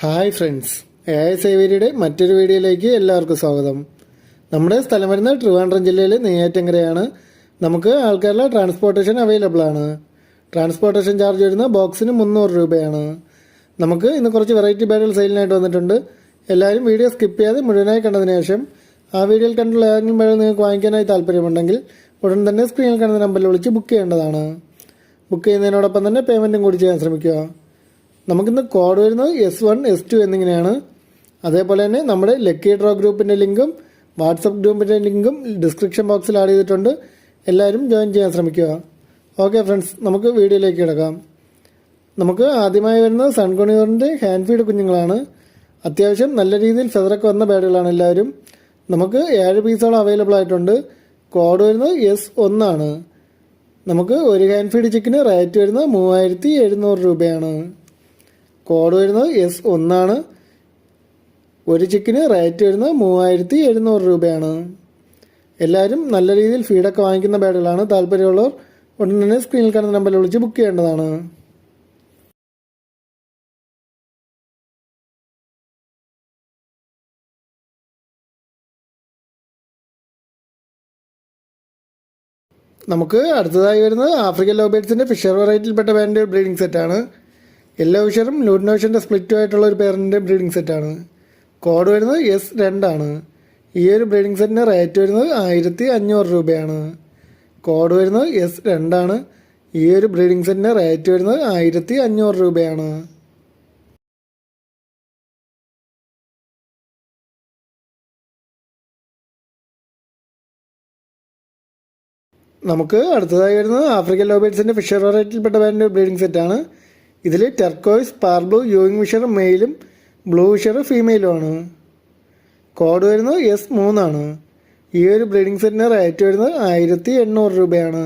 Hi friends. A S ഐവരിയുടെ മറ്റൊരു വീഡിയോയിലേക്ക് എല്ലാവർക്കും സ്വാഗതം. നമ്മുടെ സ്ഥലം വരുന്ന ട്രിവാൻഡ്രം ജില്ലയിലെ നെയ്യാറ്റങ്കരയാണ്. നമുക്ക് ആൾക്കാരുടെ ട്രാൻസ്പോർട്ടേഷൻ അവൈലബിൾ ആണ്. ട്രാൻസ്പോർട്ടേഷൻ ചാർജ് വരുന്ന ബോക്സിന് മുന്നൂറ് രൂപയാണ്. നമുക്ക് ഇന്ന് കുറച്ച് വെറൈറ്റി ബാഗുകൾ സെയിലിനായിട്ട് വന്നിട്ടുണ്ട്. എല്ലാവരും വീഡിയോ സ്കിപ്പ് ചെയ്യാതെ മുഴുവനായി കണ്ടതിന് ശേഷം ആ വീഡിയോയിൽ കണ്ടുള്ള ഏതെങ്കിലും ബാഗ് നിങ്ങൾക്ക് വാങ്ങിക്കാനായി താല്പര്യമുണ്ടെങ്കിൽ ഉടൻ തന്നെ സ്ക്രീനിൽ കാണുന്ന നമ്പറിൽ വിളിച്ച് ബുക്ക് ചെയ്യേണ്ടതാണ്. ബുക്ക് ചെയ്യുന്നതിനോടൊപ്പം തന്നെ പേയ്മെന്റും കൂടി ചെയ്യാൻ ശ്രമിക്കുക. നമുക്കിന്ന് കോഡ് വരുന്നത് എസ് വൺ എസ് ടു എന്നിങ്ങനെയാണ്. അതേപോലെ തന്നെ നമ്മുടെ ലക്കി ഡ്രോ ഗ്രൂപ്പിന്റെ ലിങ്കും വാട്സപ്പ് ഗ്രൂപ്പിന്റെ ലിങ്കും ഡിസ്ക്രിപ്ഷൻ ബോക്സിൽ ആഡ് ചെയ്തിട്ടുണ്ട്. എല്ലാവരും ജോയിൻ ചെയ്യാൻ ശ്രമിക്കുക. ഓക്കെ ഫ്രണ്ട്സ് നമുക്ക് വീഡിയോയിലേക്ക് കിടക്കാം. നമുക്ക് ആദ്യമായി വരുന്നത് സൺകൊണിയറിന്റെ ഹാൻഡ് ഫീഡ് കുഞ്ഞുങ്ങളാണ്. അത്യാവശ്യം നല്ല രീതിയിൽ ഫെതറൊക്കെ വന്ന ബാഡുകളാണ് എല്ലാവരും. നമുക്ക് ഏഴ് പീസോളം അവൈലബിൾ ആയിട്ടുണ്ട്. കോഡ് വരുന്നത് എസ് ഒന്നാണ് നമുക്ക് ഒരു ഹാൻഡ് ഫീഡ് ചിക്കന് റേറ്റ് വരുന്നത് മൂവായിരത്തി എഴുന്നൂറ് രൂപയാണ്. കോഡ് വരുന്നത് എസ് ഒന്നാണ് ഒരു ചിക്കന് റേറ്റ് വരുന്നത് മൂവായിരത്തി എഴുന്നൂറ് രൂപയാണ്. എല്ലാവരും നല്ല രീതിയിൽ ഫീഡൊക്കെ വാങ്ങിക്കുന്ന ബാഡുകളാണ് താല്പര്യമുള്ളവർ ഉടൻ തന്നെ സ്ക്രീനിൽ കാണുന്ന നമ്പറിൽ വിളിച്ച് ബുക്ക് ചെയ്യേണ്ടതാണ്. നമുക്ക് അടുത്തതായി വരുന്നത് ആഫ്രിക്കൻ ലോബേറ്റ്സിന്റെ ഫിഷർ വെറൈറ്റിയിൽപ്പെട്ട വേണ്ട ബ്രീഡിംഗ് സെറ്റാണ് യെല്ലോ ഫിഷറും ലൂഡിനോഷന്റെ സ്പ്ലിറ്റും ആയിട്ടുള്ള ഒരു പേരിന്റെ ബ്രീഡിംഗ് സെറ്റാണ് കോഡ് വരുന്നത് എസ് രണ്ടാണ് ഈ ഒരു ബ്രീഡിംഗ് സെറ്റിന് റേറ്റ് വരുന്നത് ആയിരത്തി അഞ്ഞൂറ് രൂപയാണ്. കോഡ് വരുന്നത് എസ് രണ്ടാണ് ഈ ഒരു ബ്രീഡിംഗ് സെറ്റിന് റേറ്റ് വരുന്നത് ആയിരത്തി അഞ്ഞൂറ് രൂപയാണ്. നമുക്ക് അടുത്തതായി വരുന്നത് ആഫ്രിക്കൻ ലോബേറ്റ്സിന്റെ ഫിഷർ വെറൈറ്റിയിൽപ്പെട്ട ബാൻഡ് ബ്രീഡിംഗ് സെറ്റാണ് ഇതിൽ ടെർക്കോയ്സ് പാർബ്ലൂ യൂയിങ് വിഷർ മെയിലും ബ്ലൂ ഫീമെയിലും ആണ്. കോഡ് വരുന്നത് എസ് മൂന്നാണ് ഈ ഒരു ബ്രീഡിംഗ് സെറ്റിന് റേറ്റ് വരുന്നത് ആയിരത്തി എണ്ണൂറ് രൂപയാണ്.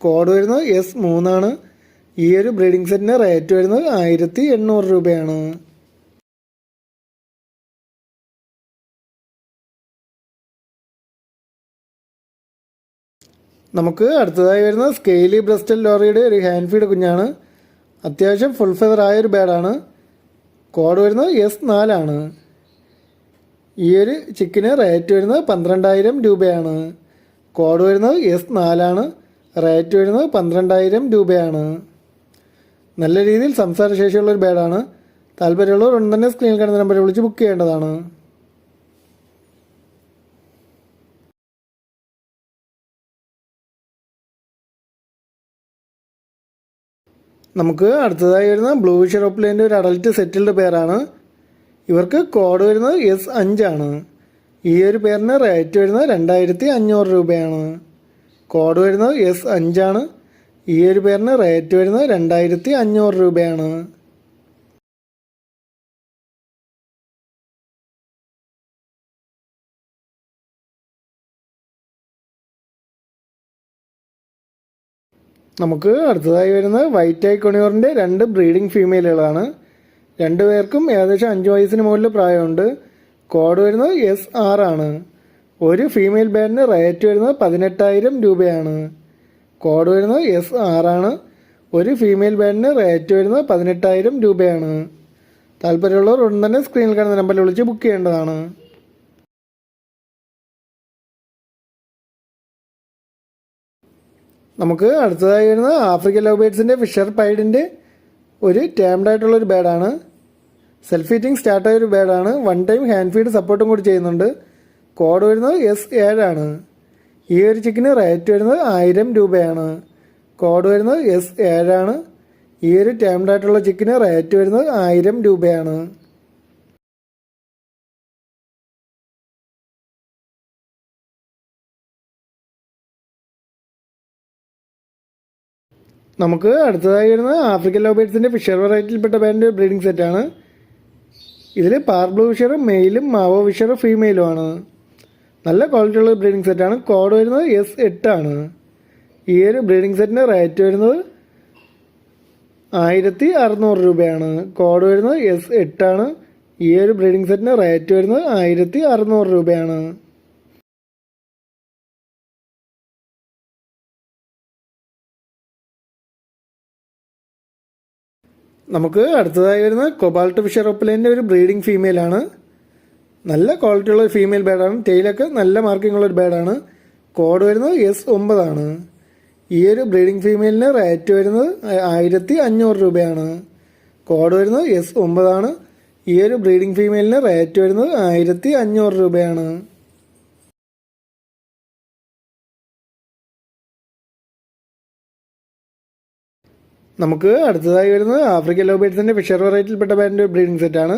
കോഡ് വരുന്നത് എസ് മൂന്നാണ് ഈ ഒരു ബ്രീഡിംഗ് സെറ്റിന് റേറ്റ് വരുന്നത് ആയിരത്തി എണ്ണൂറ് രൂപയാണ്. നമുക്ക് അടുത്തതായി വരുന്ന സ്കെയിലി ബ്രസ്റ്റൽ ലോറിയുടെ ഒരു ഹാൻഡ് ഫീഡ് കുഞ്ഞാണ്. അത്യാവശ്യം ഫുൾ ഫെദർ ആയൊരു ബാഡാണ് കോഡ് വരുന്നത് എസ് നാലാണ് ഈ ഒരു ചിക്കന് റേറ്റ് വരുന്നത് പന്ത്രണ്ടായിരം രൂപയാണ്. കോഡ് വരുന്നത് എസ് നാലാണ് റേറ്റ് വരുന്നത് പന്ത്രണ്ടായിരം രൂപയാണ്. നല്ല രീതിയിൽ സംസാരശേഷിയുള്ള ഒരു ബാഡാണ് താല്പര്യമുള്ളവർ ഉടൻ തന്നെ സ്ക്രീനിൽ കാണുന്ന നമ്പറിൽ വിളിച്ച് ബുക്ക് ചെയ്യേണ്ടതാണ്. നമുക്ക് അടുത്തതായി വരുന്ന ബ്ലൂ ഷെറോപ്ലേന്റെ ഒരു അഡൽട്ട് സെറ്റിൽഡ് പേരാണ്. ഇവർക്ക് കോഡ് വരുന്നത് എസ് അഞ്ചാണ് ഈ ഒരു പേരിന് റേറ്റ് വരുന്നത് രണ്ടായിരത്തി അഞ്ഞൂറ് രൂപയാണ്. കോഡ് വരുന്നത് എസ് അഞ്ചാണ് ഈ ഒരു പേരിന് റേറ്റ് വരുന്നത് രണ്ടായിരത്തി അഞ്ഞൂറ് രൂപയാണ്. നമുക്ക് അടുത്തതായി വരുന്നത് വൈറ്റ് ഐക്കോണിയോറിന്റെ രണ്ട് ബ്രീഡിംഗ് ഫീമെയിലുകളാണ്. രണ്ടുപേർക്കും ഏകദേശം അഞ്ച് വയസ്സിന് മുകളിൽ പ്രായമുണ്ട്. കോഡ് വരുന്നത് എസ് ആർ ആണ്. ഒരു ഫീമെയിൽ ബാൻഡിന് റേറ്റ് വരുന്നത് പതിനെട്ടായിരം രൂപയാണ്. കോഡ് വരുന്നത് എസ് ആർ ആണ്. ഒരു ഫീമെയിൽ ബാൻഡിന് റേറ്റ് വരുന്നത് പതിനെട്ടായിരം രൂപയാണ്. താല്പര്യമുള്ളവർ ഉടൻ തന്നെ സ്ക്രീനിൽ കാണുന്ന നമ്പറിൽ വിളിച്ച് ബുക്ക് ചെയ്യേണ്ടതാണ്. നമുക്ക് അടുത്തതായി വരുന്നത് ആഫ്രിക്കൻ ലവ് ബേഡ്സിന്റെ ഫിഷർ പൈഡിന്റെ ഒരു ടേംഡ് ആയിട്ടുള്ള ഒരു ബേഡാണ് സെൽഫ് ഹീറ്റിംഗ് സ്റ്റാർട്ടായ ഒരു ബേഡാണ് വൺ ടൈം ഹാൻഡ് ഫീഡ് സപ്പോർട്ടും കൂടി ചെയ്യുന്നുണ്ട്. കോഡ് വരുന്നത് എസ് ഏഴാണ് ഈ ഒരു ചിക്കന് റേറ്റ് വരുന്നത് ആയിരം രൂപയാണ്. കോഡ് വരുന്നത് എസ് ഏഴാണ് ഈ ഒരു ടേംഡായിട്ടുള്ള ചിക്കന് റേറ്റ് വരുന്നത് ആയിരം രൂപയാണ്. നമുക്ക് അടുത്തതായി വരുന്നത് ആഫ്രിക്കൻ ലോബേറ്റ്സിന്റെ ഫിഷർ വെറൈറ്റിയിൽപ്പെട്ട ബാൻഡ് ബ്രീഡിംഗ് സെറ്റാണ് ഇതിൽ പാർബ്ലൂ ഫിഷർ മെയിലും മാവോ ഫിഷർ ഫീമെയിലുമാണ് നല്ല ക്വാളിറ്റി ഉള്ള ബ്രീഡിംഗ് സെറ്റാണ് കോഡ് വരുന്നത് എസ് എട്ടാണ് ഈ ഒരു ബ്രീഡിംഗ് സെറ്റിന്റെ റേറ്റ് വരുന്നത് ആയിരത്തി അറുന്നൂറ് രൂപയാണ്. കോഡ് വരുന്നത് എസ് എട്ടാണ് ഈ ഒരു ബ്രീഡിംഗ് സെറ്റിന് റേറ്റ് വരുന്നത് ആയിരത്തി അറുന്നൂറ് രൂപയാണ്. നമുക്ക് അടുത്തതായി വരുന്ന കൊബാൾട്ട് ഫിഷർ ഒരു ബ്രീഡിംഗ് ഫീമെയിലാണ് നല്ല ക്വാളിറ്റിയുള്ള ഒരു ഫീമെയിൽ ബേഡാണ് ടെയിലൊക്കെ നല്ല മാർക്കിംഗ് ഉള്ള ഒരു ബേഡാണ് കോഡ് വരുന്നത് എസ് ഒമ്പതാണ് ഈ ഒരു ബ്രീഡിംഗ് ഫീമെയിലിന് റേറ്റ് വരുന്നത് ആയിരത്തി അഞ്ഞൂറ് രൂപയാണ്. കോഡ് വരുന്നത് എസ് ഒമ്പതാണ് ഈ ഒരു ബ്രീഡിംഗ് ഫീമെയിലിന് റേറ്റ് വരുന്നത് ആയിരത്തി അഞ്ഞൂറ് രൂപയാണ്. നമുക്ക് അടുത്തതായി വരുന്നത് ആഫ്രിക്കൻ ലോബേറ്റ്സിന്റെ ഫിഷർ വെറൈറ്റിയിൽപ്പെട്ട ബാൻഡ് ബ്രീഡിംഗ് സെറ്റാണ്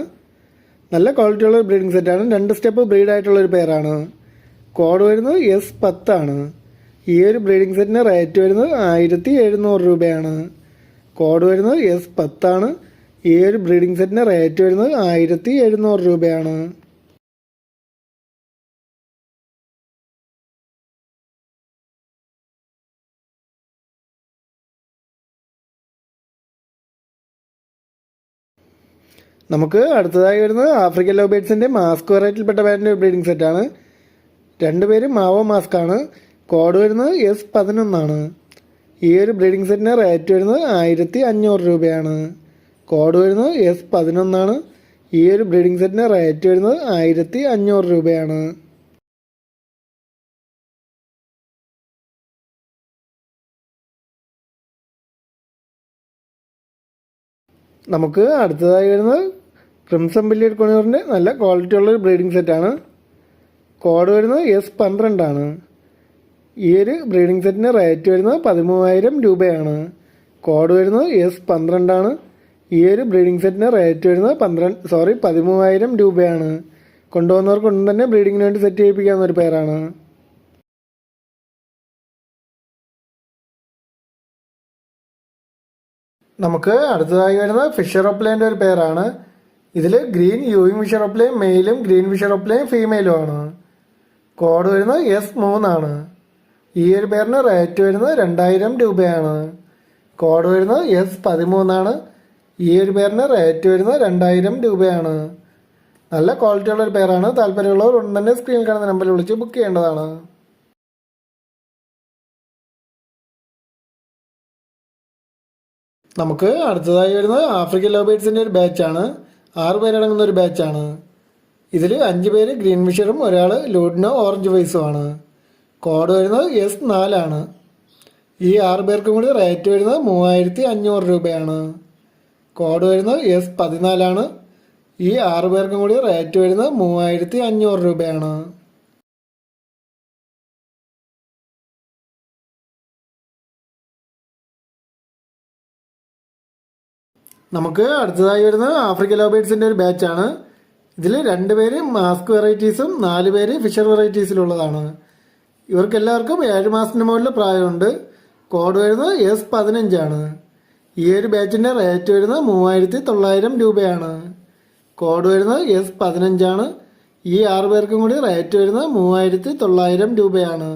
നല്ല ക്വാളിറ്റിയുള്ള ബ്രീഡിംഗ് സെറ്റാണ് രണ്ട് സ്റ്റെപ്പ് ബ്രീഡ് ആയിട്ടുള്ള ഒരു പെയറാണ് കോഡ് വരുന്നത് എസ് പത്താണ് ഈ ഒരു ബ്രീഡിംഗ് സെറ്റിന് റേറ്റ് വരുന്നത് ആയിരത്തി എഴുന്നൂറ് രൂപയാണ്. കോഡ് വരുന്നത് എസ് പത്താണ് ഈ ഒരു ബ്രീഡിംഗ് സെറ്റിന് റേറ്റ് വരുന്നത് ആയിരത്തി എഴുന്നൂറ് രൂപയാണ്. നമുക്ക് അടുത്തതായി വരുന്നത് ആഫ്രിക്കൻ ലോബേറ്റ്സിന്റെ മാസ്ക് വെറൈറ്റിയിൽപ്പെട്ട ബാൻഡിന്റെ ബ്രീഡിംഗ് സെറ്റാണ് രണ്ടുപേരും മാവോ മാസ്ക് ആണ്. കോഡ് വരുന്നത് എസ് പതിനൊന്നാണ്. ഈ ഒരു ബ്രീഡിംഗ് സെറ്റിന് റേറ്റ് വരുന്നത് ആയിരത്തി അഞ്ഞൂറ് രൂപയാണ്. കോഡ് വരുന്നത് എസ് പതിനൊന്നാണ്. ഈ ഒരു ബ്രീഡിംഗ് സെറ്റിന് റേറ്റ് വരുന്നത് ആയിരത്തി അഞ്ഞൂറ് രൂപയാണ്. നമുക്ക് അടുത്തതായി വരുന്നത് ക്രിംസൺ ബില്ലിയഡ് കൊണിയറിന്റെ നല്ല ക്വാളിറ്റി ഉള്ള ഒരു ബ്രീഡിംഗ് സെറ്റാണ് കോഡ് വരുന്നത് എസ് പന്ത്രണ്ടാണ് ഈ ഒരു ബ്രീഡിംഗ് സെറ്റിന് റേറ്റ് വരുന്നത് പതിമൂവായിരം രൂപയാണ്. കോഡ് വരുന്നത് എസ് പന്ത്രണ്ടാണ് ഈ ഒരു ബ്രീഡിംഗ് സെറ്റിന് റേറ്റ് വരുന്നത് പന്ത്രണ്ട് സോറി പതിമൂവായിരം രൂപയാണ്. കൊണ്ടുവന്നവർക്ക് ഒന്നും തന്നെ ബ്രീഡിങ്ങിന് വേണ്ടി സെറ്റ് ചെയ്യിപ്പിക്കാവുന്ന ഒരു പേരാണ് നമുക്ക് അടുത്തതായി വരുന്നത് ഫിഷർ ഒപ്ലേന്റെ ഒരു പേരാണ് ഇതിൽ ഗ്രീൻ യൂയിങ് ഫിഷർ ഒപ്ലേയും മെയിലും ഗ്രീൻ ഫിഷർ ഒപ്ലേയും ഫീമെയിലും ആണ്. കോഡ് വരുന്നത് എസ് മൂന്നാണ് ഈ ഒരു പേരിന് റേറ്റ് വരുന്നത് രണ്ടായിരം രൂപയാണ്. കോഡ് വരുന്നത് എസ് പതിമൂന്നാണ് ഈ ഒരു പേരിന് റേറ്റ് വരുന്നത് രണ്ടായിരം രൂപയാണ്. നല്ല ക്വാളിറ്റിയുള്ള ഒരു പേരാണ് താല്പര്യമുള്ളവർ ഉടൻ തന്നെ സ്ക്രീനിൽ കാണുന്ന നമ്പറിൽ വിളിച്ച് ബുക്ക് ചെയ്യേണ്ടതാണ്. നമുക്ക് അടുത്തതായി വരുന്നത് ആഫ്രിക്കൻ ലോബേറ്റ്സിന്റെ ഒരു ബാച്ചാണ് ആറ് പേരടങ്ങുന്ന ഒരു ബാച്ചാണ്. ഇതിൽ അഞ്ച് പേര് ഗ്രീൻ മിഷറും ഒരാൾ ലൂഡിനോ ഓറഞ്ച് വൈസുമാണ് കോഡ് വരുന്നത് എസ് നാലാണ് ഈ ആറ് പേർക്കും കൂടി റേറ്റ് വരുന്നത് മൂവായിരത്തി അഞ്ഞൂറ് രൂപയാണ്. കോഡ് വരുന്നത് എസ് പതിനാലാണ് ഈ ആറ് പേർക്കും കൂടി റേറ്റ് വരുന്നത് മൂവായിരത്തി അഞ്ഞൂറ് രൂപയാണ്. നമുക്ക് അടുത്തതായി വരുന്ന ആഫ്രിക്കൻ ലോബേറ്റ്സിന്റെ ഒരു ബാച്ചാണ് ഇതിൽ രണ്ട് പേര് മാസ്ക് വെറൈറ്റീസും നാല് പേര് ഫിഷർ വെറൈറ്റീസിലുള്ളതാണ് ഇവർക്ക് എല്ലാവർക്കും ഏഴ് മാസത്തിന് മുകളിൽ പ്രായമുണ്ട്. കോഡ് വരുന്നത് എസ് പതിനഞ്ചാണ് ഈ ഒരു ബാച്ചിന്റെ റേറ്റ് വരുന്നത് മൂവായിരത്തി തൊള്ളായിരം രൂപയാണ്. കോഡ് വരുന്നത് എസ് പതിനഞ്ചാണ് ഈ ആറ് പേർക്കും കൂടി റേറ്റ് വരുന്നത് മൂവായിരത്തി തൊള്ളായിരം രൂപയാണ്.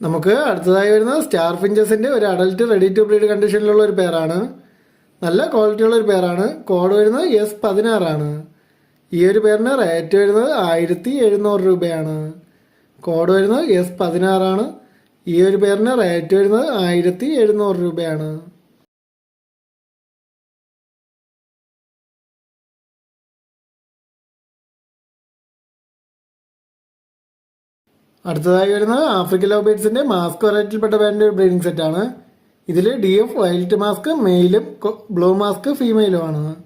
നമുക്ക് അടുത്തതായി വരുന്നത് സ്റ്റാർ ഫിഞ്ചസിന്റെ ഒരു അഡൽട്ട് റെഡി ടു ബ്രീഡ് കണ്ടീഷനിലുള്ള ഒരു പേരാണ് നല്ല ക്വാളിറ്റിയുള്ള ഒരു പേരാണ് കോഡ് വരുന്നത് എസ് പതിനാറാണ് ഈ ഒരു പേരിന് റേറ്റ് വരുന്നത് ആയിരത്തി എഴുന്നൂറ് രൂപയാണ്. കോഡ് വരുന്നത് എസ് പതിനാറാണ് ഈ ഒരു പേരിന് റേറ്റ് വരുന്നത് ആയിരത്തി എഴുന്നൂറ് രൂപയാണ്. അടുത്തതായി വരുന്നത് ആഫ്രിക്കൻ ലോബേറ്റ്സിന്റെ മാസ്ക് വെറൈറ്റിയിൽപ്പെട്ട ബാൻഡ് ബ്രീഡിംഗ് സെറ്റാണ് ഇതിൽ ഡി എഫ് വൈൽറ്റ് മാസ്ക് മെയിലും ബ്ലൂ മാസ്ക് ഫീമെയിലും ആണ്.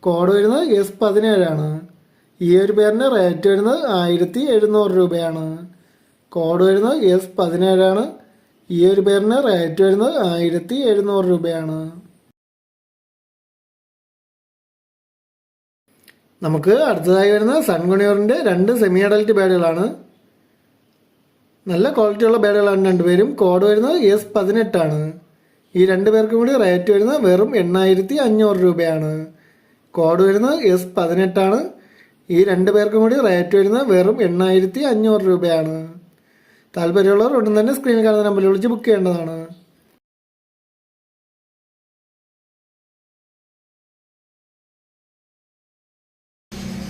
കോഡ് വരുന്നത് എസ് പതിനേഴാണ്. ഈ ഒരു പേരിന് റേറ്റ് വരുന്നത് ആയിരത്തി എഴുന്നൂറ് രൂപയാണ്. കോഡ് വരുന്നത് എസ് പതിനേഴാണ്. ഈ ഒരു പേരിന് റേറ്റ് വരുന്നത് ആയിരത്തി എഴുന്നൂറ് രൂപയാണ്. നമുക്ക് അടുത്തതായി വരുന്ന സൺഗുണിയോറിന്റെ രണ്ട് സെമി അഡൽറ്റ് ബാഡുകളാണ് നല്ല ക്വാളിറ്റിയുള്ള ബേഡുകളാണ് രണ്ടുപേരും. കോഡ് വരുന്നത് എസ് പതിനെട്ടാണ്. ഈ രണ്ട് പേർക്കും കൂടി റേറ്റ് വരുന്നത് വെറും എണ്ണായിരത്തി അഞ്ഞൂറ് രൂപയാണ്. കോഡ് വരുന്നത് എസ് പതിനെട്ടാണ്. ഈ രണ്ട് പേർക്കും കൂടി റേറ്റ് വരുന്നത് വെറും എണ്ണായിരത്തി അഞ്ഞൂറ് രൂപയാണ്. താല്പര്യമുള്ളവർ ഉടൻ തന്നെ സ്ക്രീനിൽ കാണുന്ന നമ്പറിൽ വിളിച്ച് ബുക്ക് ചെയ്യേണ്ടതാണ്.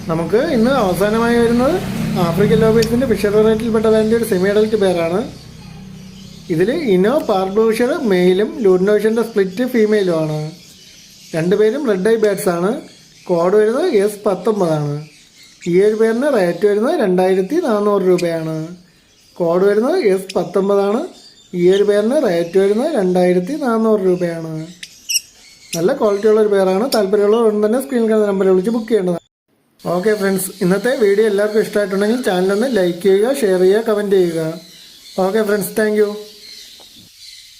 നമുക്ക് ഇന്ന് അവസാനമായി വരുന്നത് ആഫ്രിക്കൻ ലോബേഴ്സിന്റെ ഫിഷർ വെറൈറ്റിയിൽപ്പെട്ട അതിന്റെ ഒരു സെമി അഡൽറ്റ് പേരാണ്. ഇതിൽ ഇനോ പാർഡോഷർ മെയിലും ലൂഡിനോഷന്റെ സ്പ്ലിറ്റ് ഫീമെയിലും ആണ്. രണ്ടുപേരും റെഡ് ഐ ബേഡ്സ് ആണ്. കോഡ് വരുന്നത് എസ് പത്തൊമ്പതാണ്. ഈ ഒരു പേരിന് റേറ്റ് വരുന്നത് രണ്ടായിരത്തി നാനൂറ് രൂപയാണ്. കോഡ് വരുന്നത് എസ് പത്തൊമ്പതാണ്. ഈ ഒരു പേരിന് റേറ്റ് വരുന്നത് രണ്ടായിരത്തി നാനൂറ് രൂപയാണ്. നല്ല ക്വാളിറ്റിയുള്ള ഒരു പേരാണ്. താല്പര്യമുള്ളവർ ഉടൻ തന്നെ സ്ക്രീനിൽ കാണുന്ന നമ്പറിൽ വിളിച്ച് ബുക്ക് ചെയ്യേണ്ടതാണ്. ഓക്കെ ഫ്രണ്ട്സ് ഇന്നത്തെ വീഡിയോ എല്ലാവർക്കും ഇഷ്ടമായിട്ടുണ്ടെങ്കിൽ ചാനലൊന്ന് ലൈക്ക് ചെയ്യുക ഷെയർ ചെയ്യുക കമന്റ് ചെയ്യുക. Okay friends thank